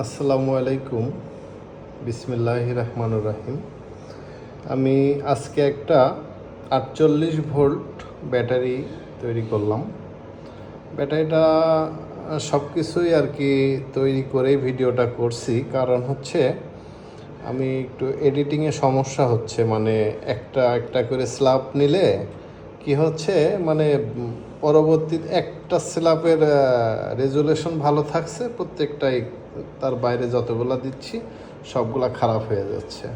আসসালামু আলাইকুম। বিসমিল্লাহ রহমানুর রাহিম। আমি আজকে একটা আটচল্লিশ ভোল্ট ব্যাটারি তৈরি করলাম। ব্যাটারিটা সব কিছুই আর কি তৈরি করেই ভিডিওটা করছি। কারণ হচ্ছে, আমি একটু এডিটিংয়ে সমস্যা হচ্ছে। মানে একটা একটা করে স্ল্যাব নিলে কি হচ্ছে? মানে উম, পরবর্তীতে একটা স্ল্যাবের রেজুলেশন ভালো থাকছে প্রত্যেকটাই তার বাইরে যতগুলা দিচ্ছি সবগুলা খারাপ হয়ে যাচ্ছে।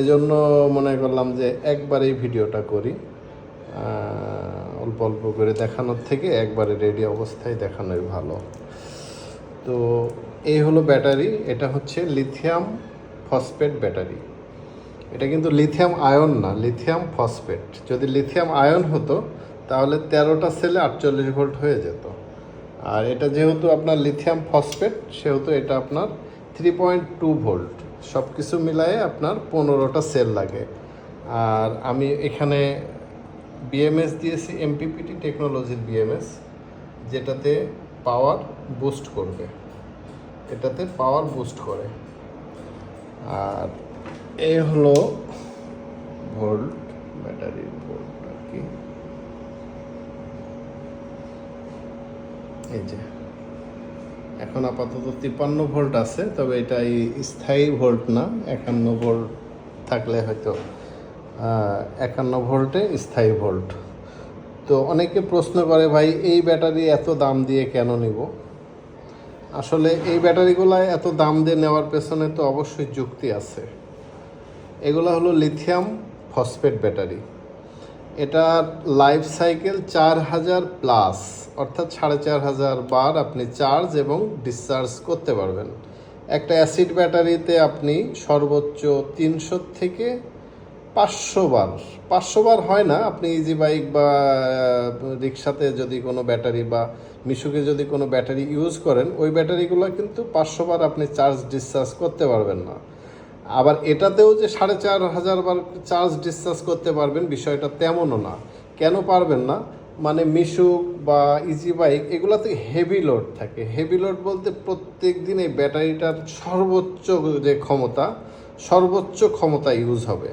এজন্য মনে করলাম যে একবারেই ভিডিওটা করি। অল্প অল্প করে দেখানোর থেকে একবারে রেডি অবস্থায় দেখানোই ভালো। তো এই হলো ব্যাটারি এটা হচ্ছে লিথিয়াম ফসফেট ব্যাটারি। এটা কিন্তু লিথিয়াম আয়ন না লিথিয়াম ফসফেট যদি লিথিয়াম আয়ন হতো, তাহলে তেরোটা সেলে আটচল্লিশ ভোল্ট হয়ে যেত। আর এটা যেহেতু আপনার লিথিয়াম ফসফেট সেহেতু এটা আপনার থ্রি পয়েন্ট টু ভোল্ট সব কিছু মিলায়ে আপনার পনেরোটা সেল লাগে। আর আমি এখানে বিএমএস দিয়েছি এমপিপিটি টেকনোলজির বিএমএস যেটাতে পাওয়ার বুস্ট করবে। এটাতে পাওয়ার বুস্ট করে। আর এই হলো ভোল্ট ব্যাটারির ভোল্ট আর কি। এই যে, এখন আপাতত তিপ্পান্ন ভোল্ট আছে, তবে এটা স্থায়ী ভোল্ট না, একান্ন ভোল্ট থাকলে হয়তো একান্ন ভোল্টে স্থায়ী ভোল্ট। তো অনেকে প্রশ্ন করে, ভাই, এই ব্যাটারি এত দাম দিয়ে কেন নিব? আসলে এই ব্যাটারিগুলো এত দাম দিয়ে নেওয়ার পেছনে তো অবশ্যই যুক্তি আছে। এগুলো হলো লিথিয়াম ফসফেট ব্যাটারি এটার লাইফ সাইকেল চার হাজার প্লাস অর্থাৎ সাড়ে চার হাজার বার আপনি চার্জ এবং ডিসচার্জ করতে পারবেন। একটা অ্যাসিড ব্যাটারিতে আপনি সর্বোচ্চ তিনশো থেকে পাঁচশো বার পাঁচশো বার হয় না, আপনি ইজি বাইক বা রিক্সাতে যদি কোনো ব্যাটারি বা মিশুকে যদি কোনো ব্যাটারি ইউজ করেন, ওই ব্যাটারিগুলো কিন্তু পাঁচশো বার আপনি চার্জ ডিসচার্জ করতে পারবেন না। আবার এটাতেও যে সাড়ে চার হাজার বার চার্জ ডিসচার্জ করতে পারবেন বিষয়টা তেমনও না। কেন পারবেন না? মানে মিশুক বা ইজি বাইক এগুলোতে হেভি লোড থাকে। হেভি লোড বলতে প্রত্যেক দিন এই ব্যাটারিটার সর্বোচ্চ যে ক্ষমতা, সর্বোচ্চ ক্ষমতা ইউজ হবে।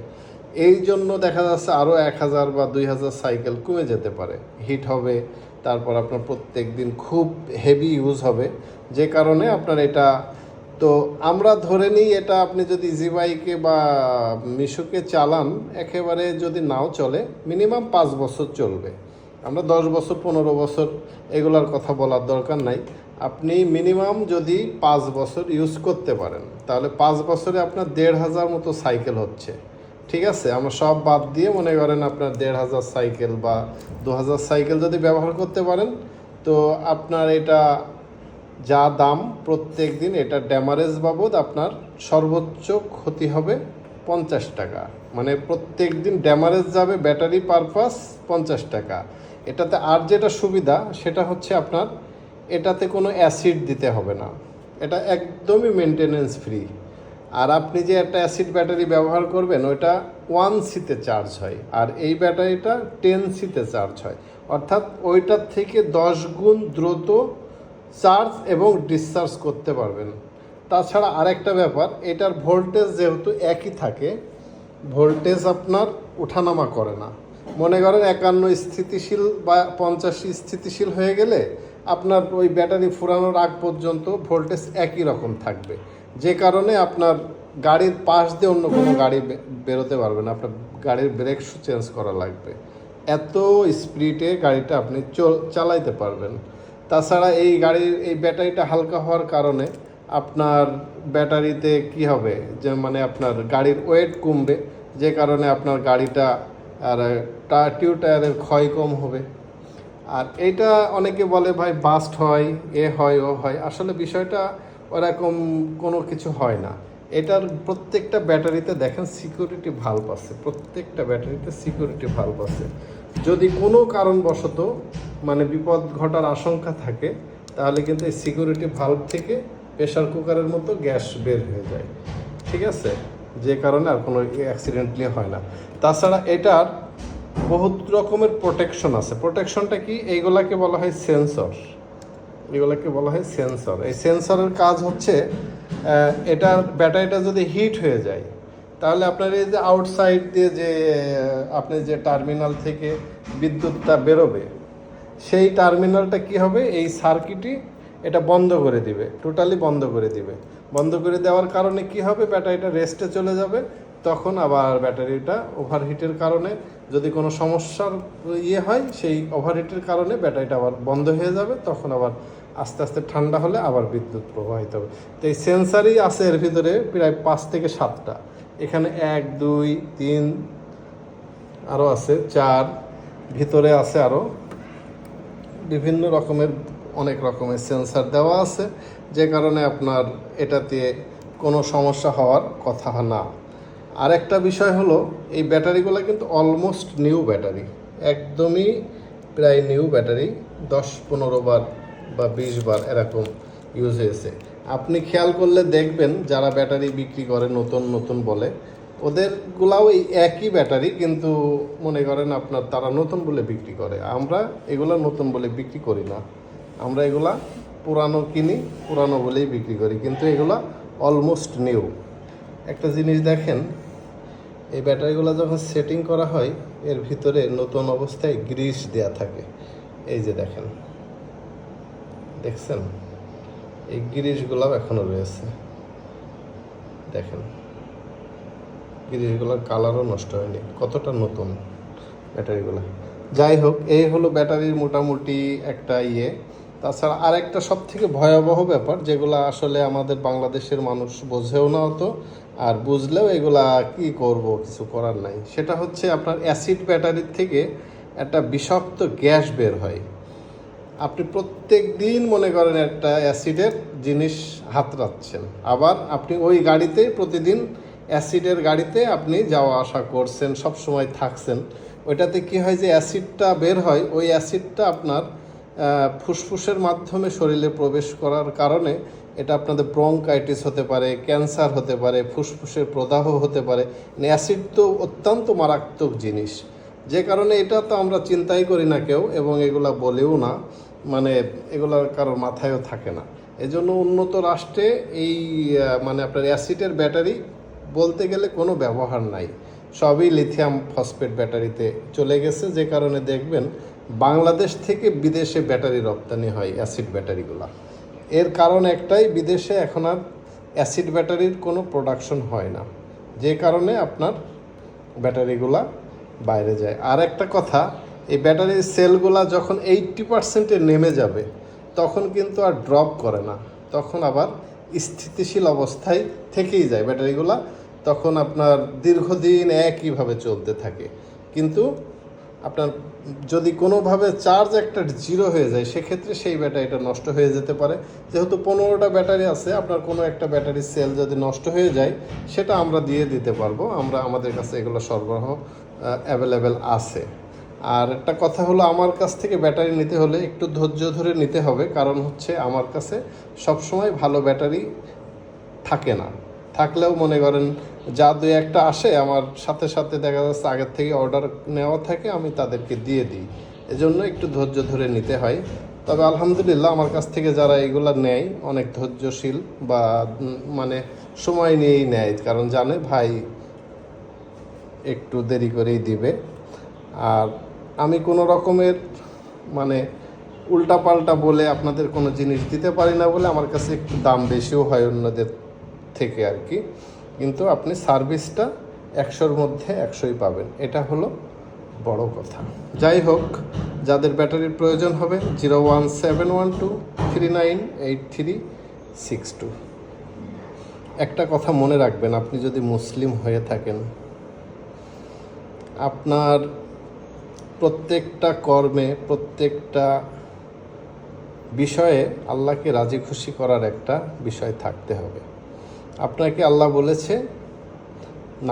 এই জন্য দেখা যাচ্ছে আরও এক হাজার বা দুই হাজার সাইকেল কমে যেতে পারে। হিট হবে, তারপর আপনার প্রত্যেক দিন খুব হেভি ইউজ হবে। যে কারণে আপনার এটা তো আমরা ধরে নিই এটা আপনি যদি ইজি বাইকে বা মিশুকে চালান, একেবারে যদি নাও চলে মিনিমাম পাঁচ বছর চলবে। আমরা দশ বছর, পনেরো বছর এগুলার কথা বলার দরকার নাই। আপনি মিনিমাম যদি পাঁচ বছর ইউজ করতে পারেন, তাহলে পাঁচ বছরে আপনার দেড় হাজার মতো সাইকেল হচ্ছে। ঠিক আছে? আমরা সব বাদ দিয়ে মনে করেন আপনার দেড় হাজার সাইকেল বা দু হাজার সাইকেল যদি ব্যবহার করতে পারেন, তো আপনার এটা যা দাম প্রত্যেক দিন, এটা ড্যামারেজ বাবদ আপনার সর্বোচ্চ ক্ষতি হবে পঞ্চাশ টাকা। মানে প্রত্যেক দিন ড্যামারেজ যাবে, ব্যাটারি পারপাস পঞ্চাশ টাকা। এটাতে আর যেটা সুবিধা, সেটা হচ্ছে আপনার এটাতে কোনো অ্যাসিড দিতে হবে না। এটা একদমই মেনটেনেন্স ফ্রি। আর আপনি যে একটা অ্যাসিড ব্যাটারি ব্যবহার করবেন, ওইটা ওয়ান সিতে চার্জ হয়। আর এই ব্যাটারিটা টেন সিতে চার্জ হয়। অর্থাৎ ওইটার থেকে দশ গুণ দ্রুত চার্জ এবং ডিসচার্জ করতে পারবেন। তাছাড়া আরেকটা ব্যাপার, এটার ভোল্টেজ যেহেতু একই থাকে, ভোল্টেজ আপনার ওঠানামা করে না। মনে করেন একান্ন স্থিতিশীল বা পঞ্চাশ স্থিতিশীল হয়ে গেলে আপনার ওই ব্যাটারি ফুরানোর আগ পর্যন্ত ভোল্টেজ একই রকম থাকবে। যে কারণে আপনার গাড়ির পাশ দিয়ে অন্য কোনো গাড়ি বেরোতে পারবে না, আপনার গাড়ির ব্রেক চেঞ্জ করা লাগবে। এত স্পিডে গাড়িটা আপনি চল, চালাইতে পারবেন। তাছাড়া এই গাড়ির, এই ব্যাটারিটা হালকা হওয়ার কারণে আপনার ব্যাটারিতে কি হবে? যে মানে আপনার গাড়ির ওয়েট কমবে, যে কারণে আপনার গাড়িটা আর টিউ টায়ারের ক্ষয় কম হবে। আর এইটা অনেকে বলে, ভাই বাস্ট হয়, এ হয়, ও হয়। আসলে বিষয়টা ওরকম কোনো কিছু হয় না। এটার প্রত্যেকটা ব্যাটারিতে দেখেন সিকিউরিটি ভাল্ব আছে, প্রত্যেকটা ব্যাটারিতে সিকিউরিটি ভাল্ব আছে। যদি কোনো কারণবশত মানে বিপদ ঘটার আশঙ্কা থাকে, তাহলে কিন্তু এই সিকিউরিটি ভাল্ব থেকে প্রেশার কুকারের মতো গ্যাস বের হয়ে যায়। ঠিক আছে? যে কারণে আর কোনো অ্যাক্সিডেন্টলি হয় না। তাছাড়া এটার বহুত রকমের প্রোটেকশন আছে। প্রোটেকশনটা কি? এইগুলাকে বলা হয় সেন্সর এগুলোকে বলা হয় সেন্সর এই সেন্সরের কাজ হচ্ছে এটার ব্যাটারিটা যদি হিট হয়ে যায় তাহলে আপনার এই যে আউটসাইড দিয়ে যে আপনি যে টার্মিনাল থেকে বিদ্যুৎটা বেরোবে, সেই টার্মিনালটা কি হবে? এই সার্কিটই এটা বন্ধ করে দিবে টোটালি বন্ধ করে দিবে। বন্ধ করে দেওয়ার কারণে কি হবে? ব্যাটারিটা রেস্টে চলে যাবে। তখন আবার ব্যাটারিটা ওভারহিটের কারণে যদি কোনো সমস্যার ইয়ে হয়, সেই ওভারহিটের কারণে ব্যাটারিটা আবার বন্ধ হয়ে যাবে। তখন আবার আস্তে আস্তে ঠান্ডা হলে আবার বিদ্যুৎ প্রবাহিত হবে। তো এই সেন্সারই আছে এর ভিতরে প্রায় পাঁচ থেকে সাতটা। এখানে এক, দুই, তিন আরও আছে, চার, ভিতরে আছে আরও বিভিন্ন রকমের, অনেক রকমের সেন্সার দেওয়া আছে, যে কারণে আপনার এটাতে কোনো সমস্যা হওয়ার কথা না। আর একটা বিষয় হলো, এই ব্যাটারিগুলো কিন্তু অলমোস্ট নিউ ব্যাটারি একদমই প্রায় নিউ ব্যাটারি দশ, পনেরো বার বা বিশ বার এরকম ইউজ হয়েছে। আপনি খেয়াল করলে দেখবেন যারা ব্যাটারি বিক্রি করে, নতুন নতুন বলে ওদেরগুলাও এই একই ব্যাটারি, কিন্তু মনে করেন আপনার তারা নতুন বলে বিক্রি করে। আমরা এগুলা নতুন বলে বিক্রি করি না। আমরা এগুলা পুরানো কিনি, পুরানো বলেই বিক্রি করি, কিন্তু এগুলা অলমোস্ট নিউ একটা জিনিস দেখেন, এই ব্যাটারিগুলো যখন সেটিং করা হয়, এর ভিতরে নতুন অবস্থায় গ্রিস দেয়া থাকে। এই যে দেখেন, দেখছেন? এই গ্রিসগুলাও এখনও রয়েছে। দেখেন। জিনিসগুলোর কালারও নষ্ট হয়নি। কতটা নতুন ব্যাটারিগুলো। যাই হোক, এই হলো ব্যাটারির মোটামুটি একটা ইয়ে। তাছাড়া আরেকটা সব থেকে ভয়াবহ ব্যাপার, যেগুলো আসলে আমাদের বাংলাদেশের মানুষ বোঝেও না অত, আর বুঝলেও এগুলা কি করব, কিছু করার নাই। সেটা হচ্ছে আপনার অ্যাসিড ব্যাটারির থেকে একটা বিষাক্ত গ্যাস বের হয়। আপনি প্রত্যেক দিন মনে করেন একটা অ্যাসিডের জিনিস হাতড়াচ্ছেন। আবার আপনি ওই গাড়িতেই প্রতিদিন অ্যাসিডের গাড়িতে আপনি যাওয়া আসা করছেন সব সময় থাকছেন। ওইটাতে কি হয় যে অ্যাসিডটা বের হয়, ওই অ্যাসিডটা আপনার ফুসফুসের মাধ্যমে শরীরে প্রবেশ করার কারণে এটা আপনাদের ব্রঙ্কাইটিস হতে পারে, ক্যান্সার হতে পারে, ফুসফুসের প্রদাহ হতে পারে। অ্যাসিড তো অত্যন্ত মারাত্মক জিনিস। যে কারণে এটা তো আমরা চিন্তাই করি না কেউ এবং এগুলা বলেও না। মানে এগুলার কারোর মাথায়ও থাকে না। এজন্য উন্নত রাষ্ট্রে এই মানে আপনার অ্যাসিডের ব্যাটারি বলতে গেলে কোনো ব্যবহার নাই। সবই লিথিয়াম ফসফেট ব্যাটারিতে চলে গেছে, যে কারণে দেখবেন বাংলাদেশ থেকে বিদেশে ব্যাটারি রপ্তানি হয় অ্যাসিড ব্যাটারিগুলা। এর কারণ একটাই, বিদেশে এখন আর অ্যাসিড ব্যাটারির কোনো প্রোডাকশন হয় না। যে কারণে আপনার ব্যাটারিগুলা বাইরে যায়। আর একটা কথা এই ব্যাটারির সেলগুলা যখন এইট্টি পার্সেন্টে নেমে যাবে, তখন কিন্তু আর ড্রপ করে না। তখন আবার স্থিতিশীল অবস্থায় থেকেই যায় ব্যাটারিগুলা। তখন আপনার দীর্ঘদিন একইভাবে চলতে থাকে। কিন্তু আপনার যদি কোনোভাবে চার্জ একটা জিরো হয়ে যায়, সেক্ষেত্রে সেই ব্যাটারিটা নষ্ট হয়ে যেতে পারে। যেহেতু পনেরোটা ব্যাটারি আছে, আপনার কোনো একটা ব্যাটারির সেল যদি নষ্ট হয়ে যায়, সেটা আমরা দিয়ে দিতে পারব। আমরা আমাদের কাছে এগুলো সরবরাহ অ্যাভেলেবেল আছে। আর একটা কথা হলো, আমার কাছ থেকে ব্যাটারি নিতে হলে একটু ধৈর্য ধরে নিতে হবে, কারণ হচ্ছে আমার কাছে সবসময় ভালো ব্যাটারি থাকে না। থাকলেও মনে করেন, যা দু একটা আসে, আমার সাথে সাথে দেখা যাচ্ছে আগের থেকে অর্ডার নেওয়া থাকে, আমি তাদেরকে দিয়ে দিই। এজন্য একটু ধৈর্য ধরে নিতে হয়। তবে আলহামদুলিল্লাহ, আমার কাছ থেকে যারা এগুলা নেয়, অনেক ধৈর্যশীল বা মানে সময় নিয়েই নেয়, কারণ জানে ভাই একটু দেরি করেই দিবে। আর আমি কোনো রকমের মানে উল্টাপাল্টা বলে আপনাদের কোনো জিনিস দিতে পারি না বলে আমার কাছে একটু দাম বেশিও হয় অন্যদের থেকে আর কি। কিন্তু আপনি সার্ভিসটা একশোর মধ্যে একশোই পাবেন। এটা হলো বড় কথা। যাই হোক, যাদের ব্যাটারির প্রয়োজন হবে, zero one seven one two three nine eight three six two. একটা কথা মনে রাখবেন, আপনি যদি মুসলিম হয়ে থাকেন, আপনার প্রত্যেকটা কর্মে, প্রত্যেকটা বিষয়ে আল্লাহকে রাজি খুশি করার একটা বিষয় থাকতে হবে। আপনাকে আল্লাহ বলেছে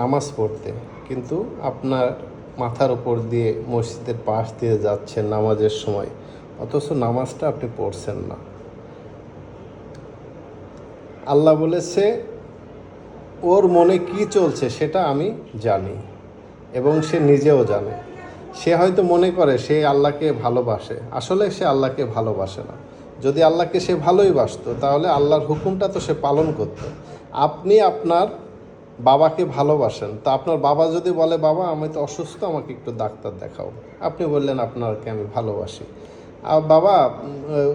নামাজ পড়তে, কিন্তু আপনার মাথার উপর দিয়ে মসজিদের পাশ দিয়ে যাচ্ছেন নামাজের সময়, অথচ নামাজটা আপনি পড়ছেন না। আল্লাহ বলেছে, ওর মনে কি চলছে সেটা আমি জানি এবং সে নিজেও জানে। সে হয়তো মনে করে সে আল্লাহকে ভালোবাসে। আসলে সে আল্লাহকে ভালোবাসে না। যদি আল্লাহকে সে ভালোই বাসতো, তাহলে আল্লাহর হুকুমটা তো সে পালন করতো। আপনি আপনার বাবাকে ভালোবাসেন। তা আপনার বাবা যদি বলে, বাবা, আমি তো অসুস্থ, আমাকে একটু ডাক্তার দেখাও। আপনি বললেন আপনাকে আমি ভালোবাসি। আর বাবা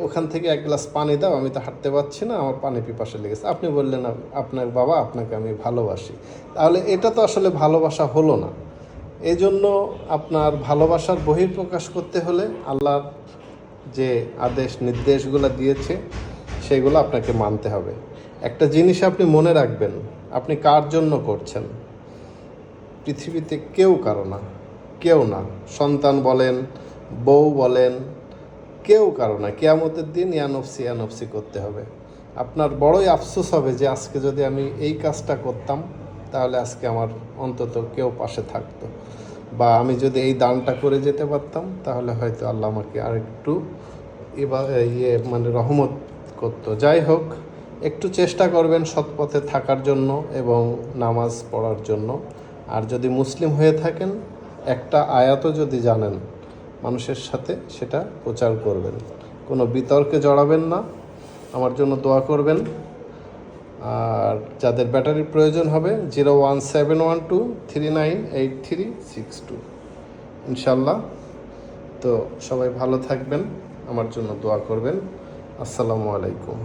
ওখান থেকে এক গ্লাস পানি দাও, আমি তো হাঁটতে পারছি না, আমার পানি পিপাসা লেগেছে। আপনি বললেন আপনার বাবা আপনাকে আমি ভালোবাসি। তাহলে এটা তো আসলে ভালোবাসা হলো না। এই জন্য আপনার ভালোবাসার বহিঃপ্রকাশ করতে হলে আল্লাহর যে আদেশ, নির্দেশগুলো দিয়েছে, সেগুলো আপনাকে মানতে হবে। একটা জিনিস আপনি মনে রাখবেন, আপনি কার জন্য করছেন? পৃথিবীতে কেউ কারও না, কেউ না। সন্তান বলেন, বউ বলেন, কেউ কারও না। কেয়ামতের দিন ইয়ানফসি ইয়ানফসি করতে হবে। আপনার বড়ই আফসোস হবে যে আজকে যদি আমি এই কাজটা করতাম তাহলে আজকে আমার অন্তত কেউ পাশে থাকতো। বা আমি যদি এই দানটা করে যেতে পারতাম, তাহলে হয়তো আল্লাহ আমাকে আরেকটু এবার ইয়ে মানে রহমত করতো। যাই হোক, একটু চেষ্টা করবেন সৎ পথে থাকার জন্য এবং নামাজ পড়ার জন্য। আর যদি মুসলিম হয়ে থাকেন, একটা আয়াতও যদি জানেন, মানুষের সাথে সেটা প্রচার করবেন। কোনো বিতর্কে জড়াবেন না। আমার জন্য দোয়া করবেন। আর যাদের ব্যাটারির প্রয়োজন হবে zero one seven one two three nine eight three six two. ইনশাল্লাহ। তো সবাই ভালো থাকবেন, আমার জন্য দোয়া করবেন। আসসালামু আলাইকুম।